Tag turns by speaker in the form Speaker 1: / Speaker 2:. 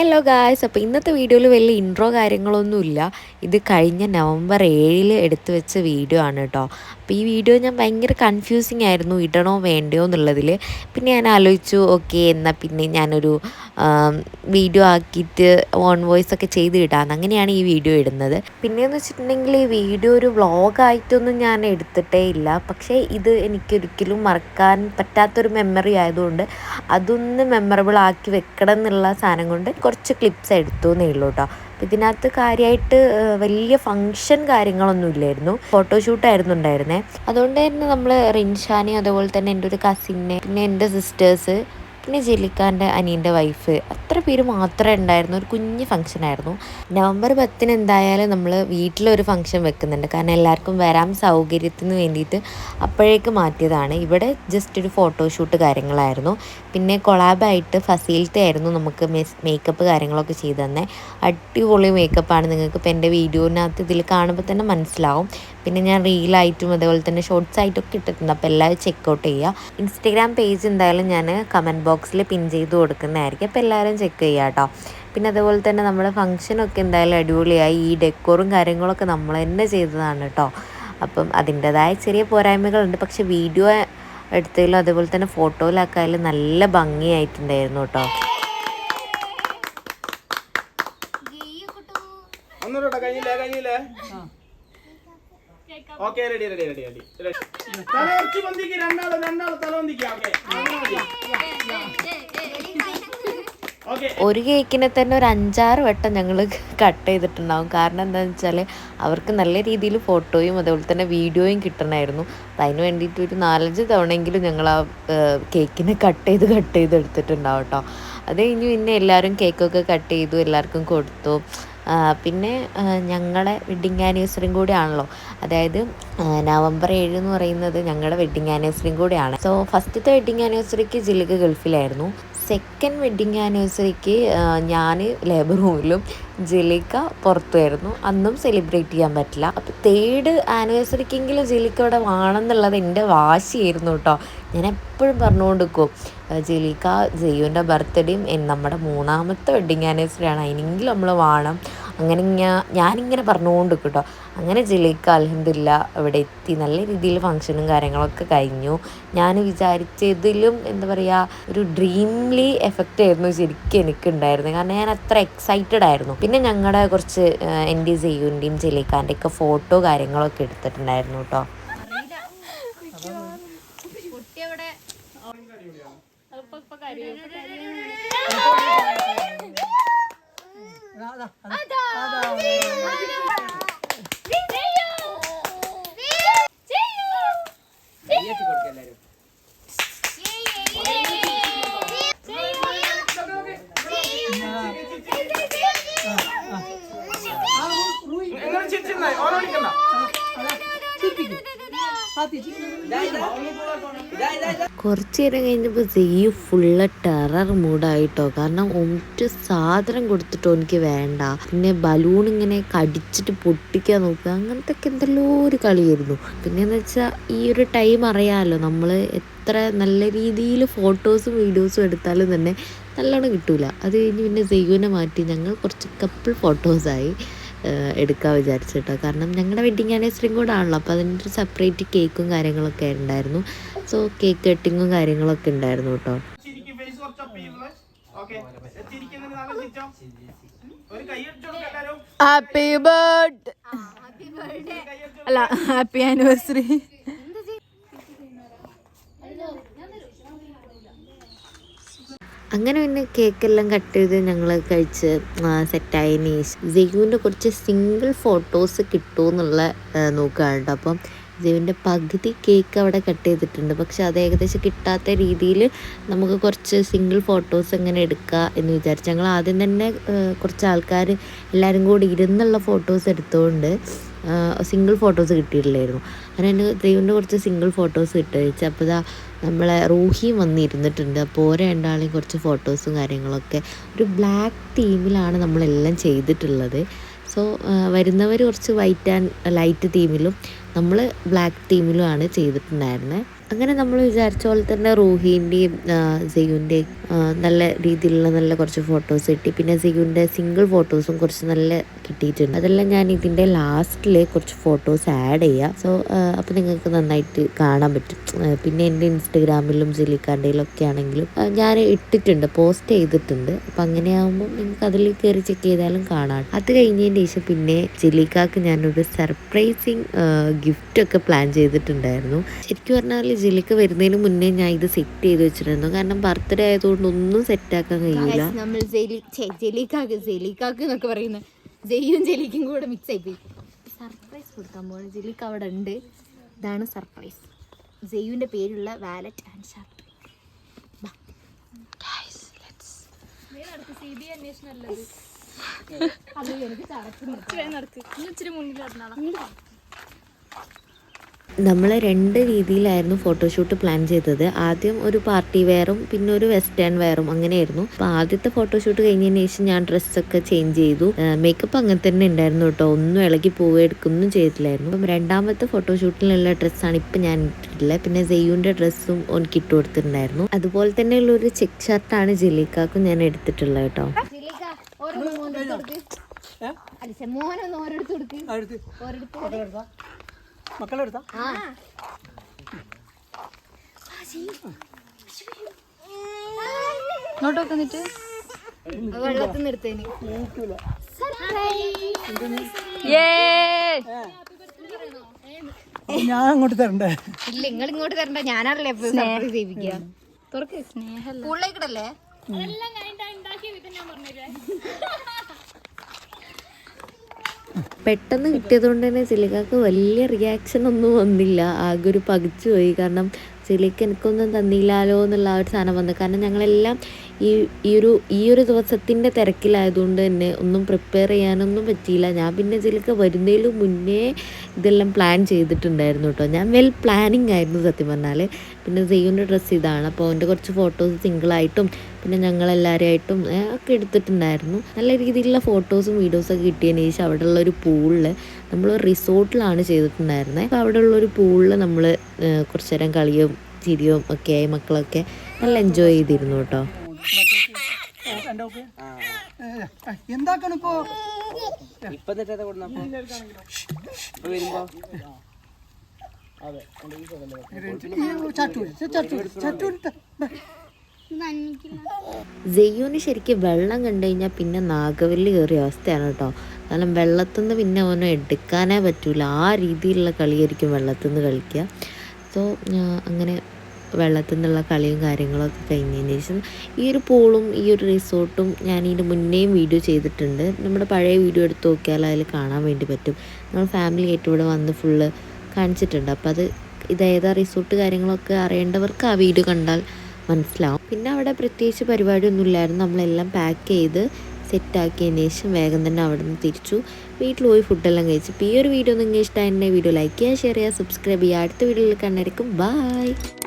Speaker 1: Hello guys അപ്പോൾ ഇന്നത്തെ വീഡിയോയിൽ വലിയ ഇൻട്രോ കാര്യങ്ങളൊന്നുമില്ല. ഇത് കഴിഞ്ഞ നവംബർ ഏഴിൽ എടുത്തു വെച്ച വീഡിയോ ആണ് കേട്ടോ അപ്പോൾ ഈ വീഡിയോ ഞാൻ ഭയങ്കര കൺഫ്യൂസിങ് ആയിരുന്നു ഇടണോ വേണ്ടയോ എന്നുള്ളതിൽ പിന്നെ ഞാൻ ആലോചിച്ചു ഓക്കെ എന്നാൽ പിന്നെ ഞാനൊരു വീഡിയോ ആക്കിയിട്ട് ഓൺ വോയിസ് ഒക്കെ ചെയ്ത് ഇടാമെന്ന് അങ്ങനെയാണ് ഈ വീഡിയോ ഇടുന്നത്. പിന്നെയെന്ന് വെച്ചിട്ടുണ്ടെങ്കിൽ ഈ വീഡിയോ ഒരു വ്ളോഗായിട്ടൊന്നും ഞാൻ എടുത്തിട്ടേ ഇല്ല. പക്ഷേ ഇത് എനിക്കൊരിക്കലും മറക്കാൻ പറ്റാത്തൊരു മെമ്മറി ആയതുകൊണ്ട് അതൊന്ന് മെമ്മറബിൾ ആക്കി വെക്കണം എന്നുള്ള സാധനം കൊണ്ട് കുറച്ച് ക്ലിപ്സ് എടുത്തു എന്നേ ഉള്ളൂ കേട്ടോ ഇതിനകത്ത് കാര്യമായിട്ട് വലിയ ഫങ്ഷൻ കാര്യങ്ങളൊന്നും ഇല്ലായിരുന്നു. ഫോട്ടോഷൂട്ടായിരുന്നു ഉണ്ടായിരുന്നേ. അതുകൊണ്ട് തന്നെ നമ്മൾ റിൻഷാനെ അതുപോലെ തന്നെ എന്റെ ഒരു കസിനെ പിന്നെ എന്റെ സിസ്റ്റേഴ്സ് പിന്നെ ജെല്ലിക്കാന്റെ അനിയന്റെ വൈഫ് അത്ര പേര് മാത്രമേ ഉണ്ടായിരുന്നു ഒരു കുഞ്ഞ് ഫംഗ്ഷൻ ആയിരുന്നു. നവംബർ പത്തിന് എന്തായാലും നമ്മൾ വീട്ടിലൊരു ഫംഗ്ഷൻ വെക്കുന്നുണ്ട്. കാരണം എല്ലാവർക്കും വരാൻ സൗകര്യത്തിന് വേണ്ടിയിട്ട് അപ്പോഴേക്ക് മാറ്റിയതാണ്. ഇവിടെ ജസ്റ്റ് ഒരു ഫോട്ടോഷൂട്ട് കാര്യങ്ങളായിരുന്നു. പിന്നെ കൊളാബായിട്ട് ഫസീലത്തെ ആയിരുന്നു നമുക്ക് മേക്കപ്പ് കാര്യങ്ങളൊക്കെ ചെയ്തു തന്നെ. അടിപൊളി മേക്കപ്പാണ് നിങ്ങൾക്ക് ഇപ്പോൾ എന്റെ വീഡിയോനകത്ത് ഇതിൽ കാണുമ്പോൾ തന്നെ മനസ്സിലാവും. പിന്നെ ഞാൻ റീലായിട്ടും അതേപോലെ തന്നെ ഷോർട്സ് ആയിട്ടൊക്കെ ഇട്ടിട്ടുണ്ട്. അപ്പോൾ എല്ലാവരും ചെക്കൗട്ട് ചെയ്യുക ഇൻസ്റ്റഗ്രാം പേജ് എന്തായാലും ഞാൻ കമന്റ് ബോക്സിൽ പിൻ ചെയ്ത് കൊടുക്കുന്നതായിരിക്കും. അപ്പോൾ എല്ലാവരും ചെക്ക് ചെയ്യുക കേട്ടോ പിന്നെ അതുപോലെ തന്നെ നമ്മുടെ ഫംഗ്ഷനൊക്കെ എന്തായാലും അടിപൊളിയായി. ഈ ഡെക്കോറും കാര്യങ്ങളൊക്കെ നമ്മൾ തന്നെ ചെയ്തതാണ് കേട്ടോ അപ്പം അതിന്റെതായ ചെറിയ പോരായ്മകളുണ്ട്. പക്ഷേ വീഡിയോ എടുത്തതിലും അതുപോലെ തന്നെ ഫോട്ടോയിലൊക്കെ അതിൽ നല്ല ഭംഗിയായിട്ടുണ്ടായിരുന്നു കേട്ടോ
Speaker 2: okay ready ready ready ready തല കുറച്ച് പൊന്തിക്ക് രണ്ടാൾ രണ്ടാൾ തല പൊന്തിക്കാം ഓക്കെ
Speaker 1: ഒരു കേക്കിനെ തന്നെ ഒരു അഞ്ചാറ് വട്ടം ഞങ്ങൾ കട്ട് ചെയ്തിട്ടുണ്ടാവും. കാരണം എന്താണെന്ന് വെച്ചാൽ അവർക്ക് നല്ല രീതിയിൽ ഫോട്ടോയും അതുപോലെ തന്നെ വീഡിയോയും കിട്ടണമായിരുന്നു അപ്പം അതിന് വേണ്ടിയിട്ട് ഒരു നാലഞ്ച് തവണയെങ്കിലും ഞങ്ങൾ ആ കേക്കിനെ കട്ട് ചെയ്ത് കട്ട് ചെയ്ത് എടുത്തിട്ടുണ്ടാവും കേട്ടോ. അത് കഴിഞ്ഞ് പിന്നെ എല്ലാവരും കേക്കൊക്കെ കട്ട് ചെയ്തു എല്ലാവർക്കും കൊടുത്തു. പിന്നെ ഞങ്ങളുടെ വെഡ്ഡിങ് ആനിവേഴ്സറിയും കൂടിയാണല്ലോ. അതായത് നവംബർ ഏഴ് എന്ന് പറയുന്നത് ഞങ്ങളുടെ വെഡ്ഡിങ് ആനിവേഴ്സറിയും കൂടിയാണ്. സോ ഫസ്റ്റത്തെ വെഡ്ഡിങ് ആനിവേഴ്സറിക്ക് ജില്ലക്ക് ഗൾഫിലായിരുന്നു. സെക്കൻഡ് വെഡ്ഡിങ് ആനിവേഴ്സറിക്ക് ഞാൻ ലേബർ റൂമിലും ജലിക്ക പുറത്തുമായിരുന്നു അന്നും സെലിബ്രേറ്റ് ചെയ്യാൻ പറ്റില്ല. അപ്പോൾ തേർഡ് ആനിവേഴ്സറിക്കെങ്കിലും ജലിക്ക ഇവിടെ വേണമെന്നുള്ളത് എന്റെ വാശിയായിരുന്നു കേട്ടോ. ഞാൻ എപ്പോഴും പറഞ്ഞുകൊണ്ട് നിൽക്കും ജലീക്ക ജയ്യുവിന്റെ ബർത്ത്ഡേയും നമ്മുടെ മൂന്നാമത്തെ വെഡ്ഡിങ് ആനിവേഴ്സറിയാണ് അതിനെങ്കിലും നമ്മൾ വേണം. അങ്ങനെ ഞാൻ ഞാനിങ്ങനെ പറഞ്ഞുകൊണ്ട് കേട്ടോ അങ്ങനെ ജില്ലയ്ക്ക് അലഹമില്ല അവിടെ എത്തി. നല്ല രീതിയിൽ ഫങ്ഷനും കാര്യങ്ങളൊക്കെ കഴിഞ്ഞു. ഞാൻ വിചാരിച്ചതിലും എന്താ പറയുക ഒരു ഡ്രീംലി എഫക്റ്റ് ആയിരുന്നു ശരിക്കും എനിക്കുണ്ടായിരുന്നത്. കാരണം ഞാൻ അത്ര എക്സൈറ്റഡ് ആയിരുന്നു. പിന്നെ ഞങ്ങളുടെ കുറച്ച് എന്റെ സെയ്യുന്റെയും ജലീക്കാന്റെ ഒക്കെ ഫോട്ടോ കാര്യങ്ങളൊക്കെ എടുത്തിട്ടുണ്ടായിരുന്നു കേട്ടോ.
Speaker 2: നിങ്ങൾ
Speaker 1: കുറച്ച് നേരം കഴിഞ്ഞപ്പോൾ സെയ്യ് ഫുള്ള് ടെറർ മൂഡായിട്ടോ കാരണം ഒറ്റ സാധനം കൊടുത്തിട്ടോ എനിക്ക് വേണ്ട. പിന്നെ ബലൂൺ ഇങ്ങനെ കടിച്ചിട്ട് പൊട്ടിക്കാൻ നോക്കുക അങ്ങനത്തെ ഒക്കെ എന്തെല്ലോ ഒരു കളിയായിരുന്നു. പിന്നെന്ന് വെച്ചാൽ ഈ ഒരു ടൈം അറിയാമല്ലോ നമ്മൾ എത്ര നല്ല രീതിയിൽ ഫോട്ടോസും വീഡിയോസും എടുത്താലും തന്നെ നല്ലോണം കിട്ടൂല. അത് കഴിഞ്ഞ് പിന്നെ സെയ്യുവിനെ മാറ്റി ഞങ്ങൾ കുറച്ച് കപ്പിൾ ഫോട്ടോസായി എടുക്കാൻ വിചാരിച്ചു കേട്ടോ. കാരണം ഞങ്ങളുടെ വെഡിങ് ആനിവേഴ്സറിയും കൂടെ ആണല്ലോ അപ്പോൾ അതിന്റെ ഒരു സെപ്പറേറ്റ് കേക്കും കാര്യങ്ങളൊക്കെ ഉണ്ടായിരുന്നു. സോ കേക്ക് കട്ടിങ്ങും കാര്യങ്ങളൊക്കെ ഉണ്ടായിരുന്നു കേട്ടോ.
Speaker 3: ഹാപ്പി ബർത്ത് അല്ല ഹാപ്പി ആനിവേഴ്സറി
Speaker 1: അങ്ങനെ പിന്നെ കേക്കെല്ലാം കട്ട് ചെയ്ത് ഞങ്ങൾ കഴിച്ച് സെറ്റായതിന് ശേഷം ജെയുവിന്റെ കുറച്ച് സിംഗിൾ ഫോട്ടോസ് കിട്ടുമെന്നുള്ള നോക്കുകയാണ് കേട്ടോ അപ്പം ജെയുവിന്റെ പകുതി കേക്ക് അവിടെ കട്ട് ചെയ്തിട്ടുണ്ട്. പക്ഷെ അത് ഏകദേശം കിട്ടാത്ത രീതിയിൽ നമുക്ക് കുറച്ച് സിംഗിൾ ഫോട്ടോസ് എങ്ങനെ എടുക്കുക എന്ന് വിചാരിച്ചു ഞങ്ങൾ ആദ്യം തന്നെ കുറച്ച് ആൾക്കാർ എല്ലാവരും കൂടി ഇരുന്നുള്ള ഫോട്ടോസ് എടുത്തുകൊണ്ട് സിംഗിൾ ഫോട്ടോസ് കിട്ടിയിട്ടില്ലായിരുന്നു. അങ്ങനെ എന്റെ ദൈവന്റെ കുറച്ച് സിംഗിൾ ഫോട്ടോസ് കിട്ടുക അപ്പോൾ ഇതാ നമ്മളെ റൂഹിയും വന്നിരുന്നിട്ടുണ്ട്. അപ്പോൾ ഓരോ രണ്ടാളെയും കുറച്ച് ഫോട്ടോസും കാര്യങ്ങളൊക്കെ ഒരു ബ്ലാക്ക് തീമിലാണ് നമ്മളെല്ലാം ചെയ്തിട്ടുള്ളത്. സോ വരുന്നവർ കുറച്ച് വൈറ്റ് ആൻഡ് ലൈറ്റ് തീമിലും നമ്മൾ ബ്ലാക്ക് തീമിലുമാണ് ചെയ്തിട്ടുണ്ടായിരുന്നത് അങ്ങനെ നമ്മൾ വിചാരിച്ച പോലെ തന്നെ റൂഹീന്റെയും സെയുന്റെയും നല്ല രീതിയിലുള്ള നല്ല കുറച്ച് ഫോട്ടോസ് കിട്ടി പിന്നെ സെയുന്റെ സിംഗിൾ ഫോട്ടോസും കുറച്ച് നല്ല കിട്ടിയിട്ടുണ്ട്. അതെല്ലാം ഞാൻ ഇതിന്റെ ലാസ്റ്റിൽ കുറച്ച് ഫോട്ടോസ് ആഡ് ചെയ്യാം. സോ അപ്പോൾ നിങ്ങൾക്ക് നന്നായിട്ട് കാണാൻ പറ്റും. പിന്നെ എന്റെ ഇൻസ്റ്റഗ്രാമിലും ജില്ലിക്കാണ്ടയിലും ഒക്കെ ആണെങ്കിലും ഞാൻ ഇട്ടിട്ടുണ്ട് പോസ്റ്റ് ചെയ്തിട്ടുണ്ട്. അപ്പം അങ്ങനെയാകുമ്പോൾ നിങ്ങൾക്ക് അതിൽ കയറി ചെക്ക് ചെയ്താലും കാണാം. അത് കഴിഞ്ഞതിന് ശേഷം പിന്നെ ജില്ലിക്കാക്ക് ഞാനൊരു സർപ്രൈസിങ് ഗിഫ്റ്റ് ഒക്കെ പ്ലാൻ ചെയ്തിട്ടുണ്ടായിരുന്നു. ശരിക്കും പറഞ്ഞാൽ ജെലിക്ക വരുന്നതിന് മുന്നേ ഞാൻ ഇത് സെറ്റ് ചെയ്ത് വെച്ചിട്ടുണ്ടായിരുന്നു കാരണം ബർത്ത്ഡേ ആയതുകൊണ്ട് ഒന്നും സെറ്റാക്കാൻ കഴിയില്ല.
Speaker 3: നമ്മൾ ജെലിക്കാക്ക് ജെലിക്കാക്ക് എന്നൊക്കെ പറയുന്നത് ജെയ്യും ജെലിക്കും കൂടെ മിക്സ് ആയി സർപ്രൈസ് കൊടുക്കാൻ പോകണം ജെലിക്ക് അവിടെ ഉണ്ട്. ഇതാണ് സർപ്രൈസ് ജെയ്യുവിന്റെ പേരുള്ള വാലറ്റ് ആൻഡ് ഷർട്ട്
Speaker 1: നമ്മൾ രണ്ട് രീതിയിലായിരുന്നു ഫോട്ടോഷൂട്ട് പ്ലാൻ ചെയ്തത്. ആദ്യം ഒരു പാർട്ടി വെയറും പിന്നെ ഒരു വെസ്റ്റേൺ വെയറും അങ്ങനെയായിരുന്നു. അപ്പോൾ ആദ്യത്തെ ഫോട്ടോഷൂട്ട് കഴിഞ്ഞതിന് ശേഷം ഞാൻ ഡ്രസ്സൊക്കെ ചേഞ്ച് ചെയ്തു. മേക്കപ്പ് അങ്ങനെ തന്നെ ഉണ്ടായിരുന്നു കേട്ടോ. ഒന്നും ഇളകി പോവുക എടുക്കൊന്നും ചെയ്തിട്ടില്ലായിരുന്നു അപ്പം രണ്ടാമത്തെ ഫോട്ടോഷൂട്ടിലുള്ള ഡ്രസ്സാണ് ഇപ്പം ഞാൻ ഇട്ടിട്ടുള്ളത്. പിന്നെ സെയ്യുന്റെ ഡ്രസ്സും എനിക്ക് ഇട്ട് കൊടുത്തിട്ടുണ്ടായിരുന്നു. അതുപോലെ തന്നെയുള്ള ഒരു ചെക്ക് ഷർട്ടാണ് ജെലിക്കാക്കും ഞാൻ എടുത്തിട്ടുള്ളത് കേട്ടോ.
Speaker 3: മോനൊന്ന് കൊടുക്ക്.
Speaker 2: മക്കളെടുത്താ
Speaker 3: ആ.
Speaker 4: ഇങ്ങോട്ടൊക്കെ എന്നിട്ട്.
Speaker 3: വെള്ളത്തിൽ നിന്ന് എടുത്തേന്.
Speaker 2: ഞാൻ അങ്ങോട്ട് തരണ്ടേ?
Speaker 3: ഇല്ല നിങ്ങൾ ഇങ്ങോട്ട് തരണ്ട. ഞാനാണല്ലേ എപ്പോഴും സർപ്രൈസ് തുറക്ക്. സ്കൂളിലേക്കിടല്ലേ?
Speaker 1: പെട്ടെന്ന് കിട്ടിയതുകൊണ്ട് തന്നെ ചിലകാക്ക് വലിയ റിയാക്ഷൻ ഒന്നും വന്നില്ല. ആകെ ഒരു പകിച്ചു പോയി. കാരണം ചിലിക്ക് എനിക്കൊന്നും തന്നില്ലാലോ എന്നുള്ള ആ ഒരു സാധനം വന്നു കാരണം ഞങ്ങളെല്ലാം ഈ ഈ ഒരു ഈ ഒരു ദിവസത്തിന്റെ തിരക്കിലായതുകൊണ്ട് തന്നെ ഒന്നും പ്രിപ്പയർ ചെയ്യാനൊന്നും പറ്റിയില്ല. ഞാൻ പിന്നെ ചിലക്ക് വരുന്നതിന് മുന്നേ ഇതെല്ലാം പ്ലാൻ ചെയ്തിട്ടുണ്ടായിരുന്നു കേട്ടോ. ഞാൻ വെൽ പ്ലാനിങ് ആയിരുന്നു സത്യം പറഞ്ഞാൽ പിന്നെ സെയ്യുന്റെ ഡ്രസ്സ് ഇതാണ്. അപ്പോൾ അവന്റെ കുറച്ച് ഫോട്ടോസ് സിംഗിളായിട്ടും പിന്നെ ഞങ്ങളെല്ലാവരുമായിട്ടും ഒക്കെ എടുത്തിട്ടുണ്ടായിരുന്നു. നല്ല രീതിയിലുള്ള ഫോട്ടോസും വീഡിയോസും ഒക്കെ കിട്ടിയതിന് ശേഷം അവിടെയുള്ള ഒരു പൂളിൽ നമ്മൾ റിസോർട്ടിലാണ് ചെയ്തിട്ടുണ്ടായിരുന്നത് അപ്പോൾ അവിടെയുള്ള ഒരു പൂളിൽ നമ്മൾ കുറച്ച് നേരം കളിയും ചിരിയും ഒക്കെ ആയി മക്കളൊക്കെ നല്ല എൻജോയ് ചെയ്തിരുന്നു കേട്ടോ.
Speaker 2: എന്റെ ഓക്കെ എന്താക്കണം ഇപ്പോ
Speaker 5: ഇപ്പൊ എന്നിട്ട് കൊടുന്നപ്പോ ഇപ്പൊ വരുമ്പോ
Speaker 2: ചട്ടൂരി ചട്ടൂരി ചട്ടൂരി
Speaker 1: ജയ്യൂന് ശരിക്കും വെള്ളം കണ്ടു കഴിഞ്ഞാൽ പിന്നെ നാഗവല്ലി കയറിയ അവസ്ഥയാണ് കേട്ടോ. കാരണം വെള്ളത്തിൽ നിന്ന് പിന്നെ അവനെ എടുക്കാനേ പറ്റൂല. ആ രീതിയിലുള്ള കളിയായിരിക്കും വെള്ളത്തിൽ നിന്ന് കളിക്കുക. സോ അങ്ങനെ വെള്ളത്തിൽ നിന്നുള്ള കളിയും കാര്യങ്ങളൊക്കെ കഴിഞ്ഞതിന് ശേഷം ഈ ഒരു പൂളും ഈ ഒരു റിസോർട്ടും ഞാൻ ഇതിന്റെ മുന്നേയും വീഡിയോ ചെയ്തിട്ടുണ്ട്. നമ്മുടെ പഴയ വീഡിയോ എടുത്ത് നോക്കിയാൽ അതിൽ കാണാൻ വേണ്ടി പറ്റും. നമ്മൾ ഫാമിലി ആയിട്ട് ഇവിടെ വന്ന് ഫുള്ള് കാണിച്ചിട്ടുണ്ട്. അപ്പോൾ അത് ഇതേതാ റിസോർട്ട് കാര്യങ്ങളൊക്കെ അറിയേണ്ടവർക്ക് ആ വീഡിയോ കണ്ടാൽ മനസ്സിലാവും. പിന്നെ അവിടെ പ്രത്യേകിച്ച് പരിപാടിയൊന്നും ഇല്ലായിരുന്നു. നമ്മളെല്ലാം പാക്ക് ചെയ്ത് സെറ്റാക്കിയതിന് ശേഷം വേഗം തന്നെ അവിടെ നിന്ന് തിരിച്ചു വീട്ടിൽ പോയി ഫുഡെല്ലാം കഴിച്ചു. ഇപ്പോൾ ഈ ഒരു വീഡിയോ നിങ്ങൾക്ക് ഇഷ്ടമായിട്ടുണ്ടെങ്കിൽ വീഡിയോ ലൈക്ക് ചെയ്യുക ഷെയർ ചെയ്യുക സബ്സ്ക്രൈബ് ചെയ്യുക. അടുത്ത വീഡിയോയിൽ കണ്ടായിരിക്കും ബൈ